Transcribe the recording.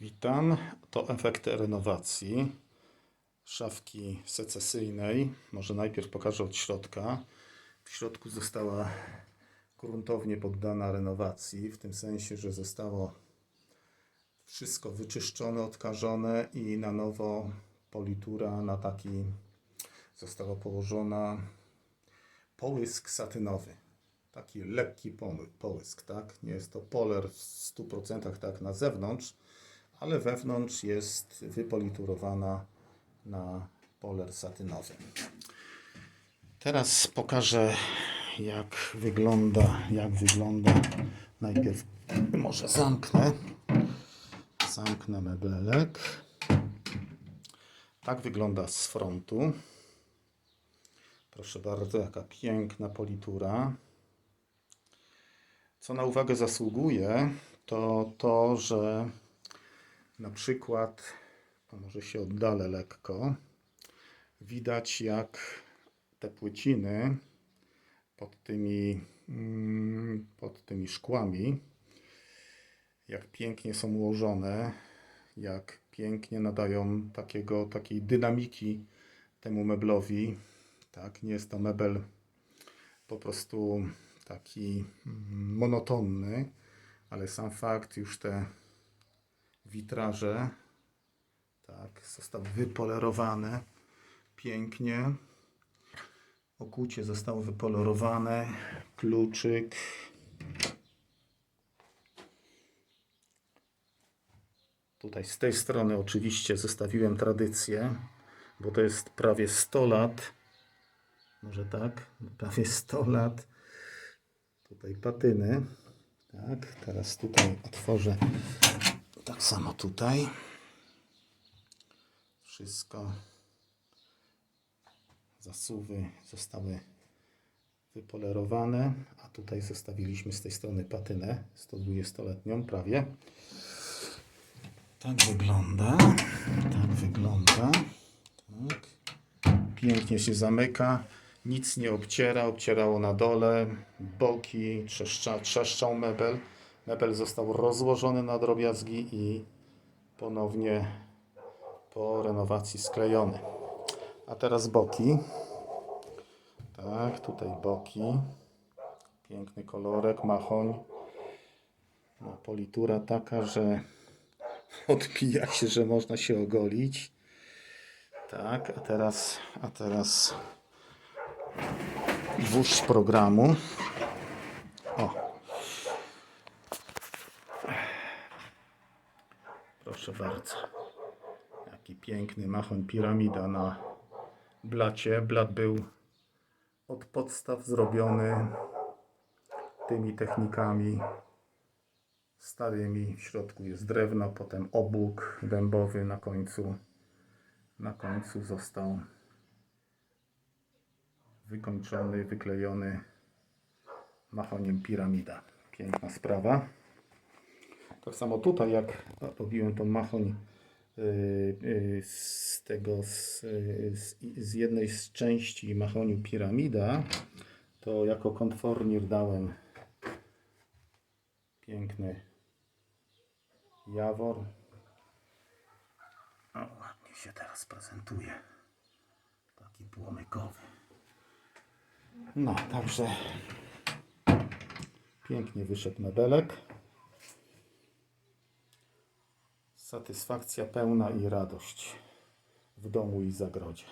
Witam. To efekty renowacji szafki secesyjnej. Może najpierw pokażę od środka. W środku została gruntownie poddana renowacji, w tym sensie, że zostało wszystko wyczyszczone, odkażone i na nowo politura na taki została położona połysk satynowy. Taki lekki połysk, tak? Nie jest to poler w 100% tak na zewnątrz, ale wewnątrz jest wypoliturowana na poler satynowy. Teraz pokażę jak wygląda, jak wygląda. Najpierw może zamknę. Zamknę meblelek. Tak wygląda z frontu. Proszę bardzo, jaka piękna politura. Co na uwagę zasługuje, to to, że na przykład, a może się oddalę lekko, widać jak te płyciny pod tymi, mm, pod tymi szkłami, jak pięknie są ułożone, jak pięknie nadają takiego, takiej dynamiki temu meblowi. Tak, nie jest to mebel po prostu taki mm, monotonny, ale sam fakt już te witraże tak, zostały wypolerowane pięknie. Okucie zostało wypolerowane, kluczyk. Tutaj z tej strony oczywiście zostawiłem tradycję, bo to jest prawie 100 lat. Może tak? Prawie 100 lat. Tutaj patyny. Tak, teraz tutaj otworzę. Tak samo tutaj. Wszystko. Zasuwy zostały wypolerowane, a tutaj zostawiliśmy z tej strony patynę 120-letnią prawie. Tak wygląda. Tak wygląda. Tak. Pięknie się zamyka. Nic nie obciera, obcierało na dole, boki, trzeszcza, trzeszczał mebel. Mebel został rozłożony na drobiazgi i ponownie po renowacji sklejony. A teraz boki. Tak, tutaj boki. Piękny kolorek, machoń. No, politura taka, że odbija się, że można się ogolić. Tak, a teraz, a teraz gwóźdź programu. O. Bardzo. Jaki piękny machoń piramida na blacie. Blat był od podstaw zrobiony tymi technikami starymi. W środku jest drewno, potem obłóg dębowy na końcu. Na końcu został wykończony, wyklejony machoniem piramida. Piękna sprawa. Tak samo tutaj, jak robiłem tą machoń yy, yy, z tego, z, z, jednej z części machoniu piramida, to jako konfornir dałem piękny jawor. O, ładnie się teraz prezentuje. Taki płomykowy. No, także pięknie wyszedł mebelek. Satysfakcja pełna i radość w domu i zagrodzie.